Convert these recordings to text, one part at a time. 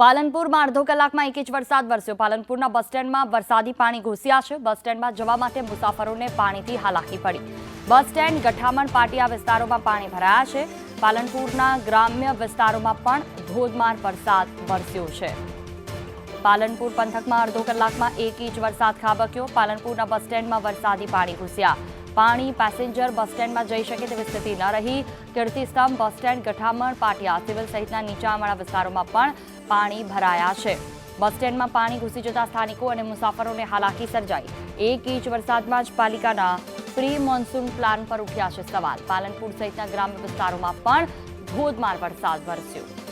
પાલનપુરમાં અડધો કલાકમાં એક ઇંચ વરસાદ વરસ્યો. પાલનપુરના બસ સ્ટેન્ડમાં વરસાદી પાણી ઘૂસ્યા છે. બસ સ્ટેન્ડમાં જવા માટે મુસાફરોને પાણીથી હાલાકી પડી. બસ સ્ટેન્ડ ગઠામણ પાટિયા વિસ્તારોમાં પાણી ભરાયા છે. પાલનપુરના ગ્રામ્ય વિસ્તારોમાં પણ ધોધમાર વરસાદ વરસ્યો છે. પાલનપુર પંથકમાં અડધો કલાકમાં એક ઇંચ વરસાદ ખાબક્યો. પાલનપુરના બસ સ્ટેન્ડમાં વરસાદી પાણી ઘૂસ્યા. પાણી પેસેન્જર બસ સ્ટેન્ડમાં જઈ શકે તેવી સ્થિતિ ન રહી. કીર્તિસ્તંભ બસ સ્ટેન્ડ, ગઠામણ, પાટિયા સિવિલ સહિતના નીચાણવાળા વિસ્તારોમાં પણ પાણી ભરાયા છે. બસ સ્ટેન્ડમાં પાણી ઘૂસી જતા સ્થાનિકો અને મુસાફરોને હાલાકી સર્જાઈ. એક ઇંચ વરસાદમાં જ પાલિકાના પ્રી મોન્સૂન પ્લાન પર ઉઠ્યા છે સવાલ. પાલનપુર સહિતના ગ્રામ્ય વિસ્તારોમાં પણ ધોધમાર વરસાદ વરસ્યો.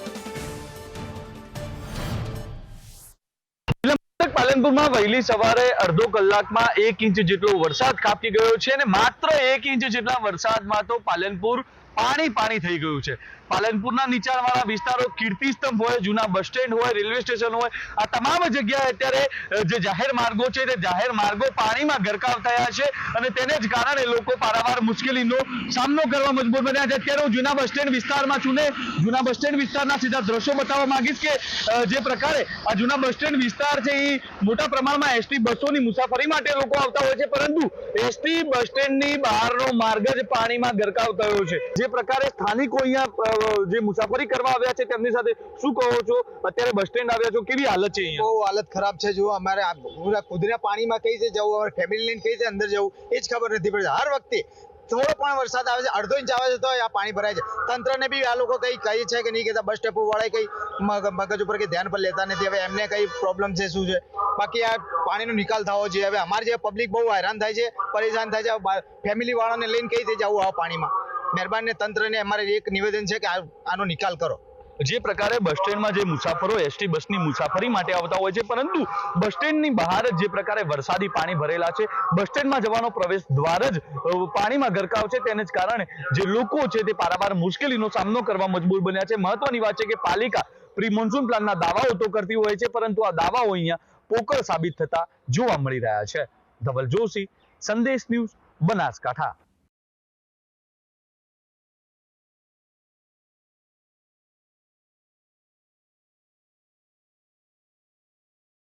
પાલનપુરમાં વહેલી સવારે અડધો કલાકમાં એક ઇંચ જેટલો વરસાદ કાપી ગયો છે અને માત્ર એક ઇંચ જેટલા વરસાદમાં તો પાલનપુર પાણી પાણી થઈ ગયું છે. પાલનપુરના નીચાણવાળા વિસ્તારો, કીર્તિસ્તંભ હોય, જૂના બસ સ્ટેન્ડ હોય, રેલવે સ્ટેશન હોય, આ તમામ જગ્યાએ અત્યારે જે જાહેર માર્ગો છે તે જાહેર માર્ગો પાણીમાં ગરકાવ થયા છે અને તેને જ કારણે લોકો પારાવાર મુશ્કેલીનો સામનો કરવા મજબૂર બન્યા છે. અત્યારે હું જૂના બસ સ્ટેન્ડ વિસ્તારમાં છું ને જૂના બસ સ્ટેન્ડ વિસ્તારના સીધા દ્રશ્યો બતાવવા માંગીશ કે જે પ્રકારે આ જૂના બસ સ્ટેન્ડ વિસ્તાર છે એ મોટા પ્રમાણમાં એસટી બસોની મુસાફરી માટે લોકો આવતા હોય છે, પરંતુ એસટી બસ સ્ટેન્ડની બહારનો માર્ગ જ પાણીમાં ગરકાવ થયો છે. જે પ્રકારે સ્થાનિકો અહીંયા જે મુસાફરી કરવા આવ્યા છે તેમની સાથે શું કહો છો? અત્યારે બસ સ્ટેન્ડ આવ્યા છો, કેવી હાલત છે અહીંયા? બહુ હાલત ખરાબ છે જો અમારે કુદરા પાણીમાં કઈ છે, જવું, અમારે ફેમિલી લઈને કઈ છે, અંદર જવું, એ જ ખબર નથી પડતી. હર વખતે થોડો પણ વરસાદ આવે છે, અડધો ઇંચ આવે છે તો આ પાણી ભરાય છે. તંત્રને બી આ લોકો કઈ કહે છે કે નહીં કહેતા, બસ સ્ટેપો વાળા કઈ મગજ ઉપર કઈ ધ્યાન પર લેતા નથી. હવે એમને કઈ પ્રોબ્લેમ છે, શું છે? બાકી આ પાણીનો નિકાલ થવો જોઈએ. હવે અમારે જે પબ્લિક બહુ હેરાન થાય છે, પરેશાન થાય છે ફેમિલી વાળાને લઈને કઈ રીતે જવું આ પાણીમાં? મહેરબાની તંત્રને અમારે એક નિવેદન છે કે આનો નિકાલ કરો. જે પ્રકારે બસ સ્ટેન્ડમાં જે મુસાફરો એસટી બસની મુસાફરી માટે આવતા હોય છે, પરંતુ બસ સ્ટેન્ડની બહાર જે પ્રકારે વરસાદી પાણી ભરેલા છે, બસ સ્ટેન્ડમાં જવાનો પ્રવેશ દ્વાર જ પાણીમાં ગરકાવ છે, તેને જ કારણે જે લોકો છે તે પારાવાર મુશ્કેલીનો સામનો કરવા મજબૂર બન્યા છે. મહત્વની વાત છે કે પાલિકા પ્રી મોન્સૂન પ્લાનના દાવાઓ તો કરતી હોય છે, પરંતુ આ દાવાઓ અહીંયા પોકળ સાબિત થતા જોવા મળી રહ્યા છે. ધવલ જોશી, સંદેશ ન્યૂઝ, બનાસકાંઠા.